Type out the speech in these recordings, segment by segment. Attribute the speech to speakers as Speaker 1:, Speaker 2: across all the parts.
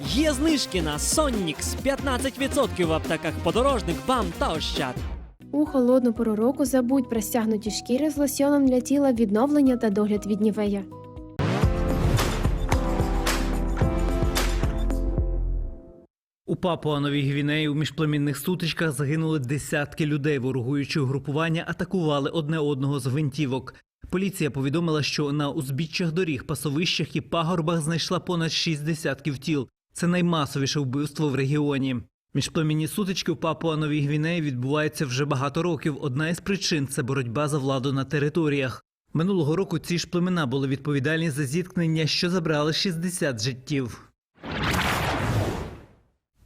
Speaker 1: Є знижки на Соннікс 15% в аптеках подорожник, бам та ощад.
Speaker 2: У холодну пору року забудь про стягнуті шкіри з лосьоном для тіла відновлення та догляд від нівея.
Speaker 3: У Папуа-Новій Гвінеї у міжплемінних сутичках загинули десятки людей. Ворогуючі угрупування атакували одне одного з гвинтівок. Поліція повідомила, що на узбіччях доріг, пасовищах і пагорбах знайшла понад шість десятків тіл. Це наймасовіше вбивство в регіоні. Міжплемінні сутички в Папуа-Новій Гвінеї відбуваються вже багато років. Одна із причин це боротьба за владу на територіях. Минулого року ці ж племена були відповідальні за зіткнення, що забрали 60 життів.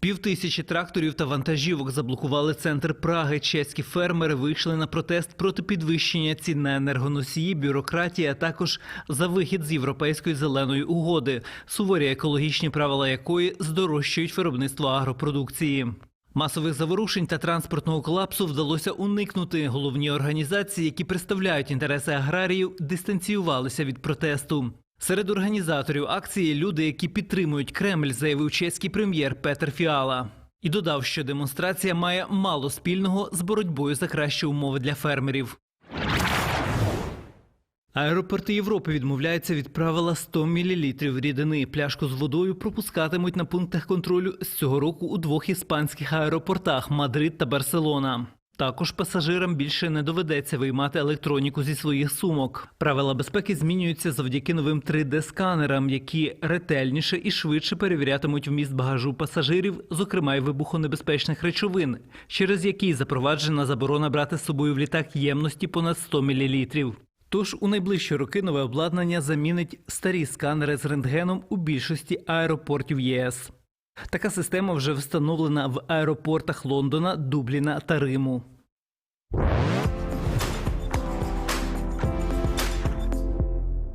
Speaker 3: Півтисячі тракторів та вантажівок заблокували центр Праги. Чеські фермери вийшли на протест проти підвищення цін на енергоносії, бюрократії, а також за вихід з європейської зеленої угоди, суворі екологічні правила якої здорожчують виробництво агропродукції. Масових заворушень та транспортного колапсу вдалося уникнути. Головні організації, які представляють інтереси аграріїв, дистанціювалися від протесту. Серед організаторів акції люди, які підтримують Кремль, заявив чеський прем'єр Петер Фіала. І додав, що демонстрація має мало спільного з боротьбою за кращі умови для фермерів. Аеропорти Європи відмовляються від правила 100 мл рідини. Пляшку з водою пропускатимуть на пунктах контролю з цього року у двох іспанських аеропортах Мадрид та Барселона. Також пасажирам більше не доведеться виймати електроніку зі своїх сумок. Правила безпеки змінюються завдяки новим 3D-сканерам, які ретельніше і швидше перевірятимуть вміст багажу пасажирів, зокрема й вибухонебезпечних речовин, через які запроваджена заборона брати з собою в літак ємності понад 100 мл. Тож у найближчі роки нове обладнання замінить старі сканери з рентгеном у більшості аеропортів ЄС. Така система вже встановлена в аеропортах Лондона, Дубліна та Риму.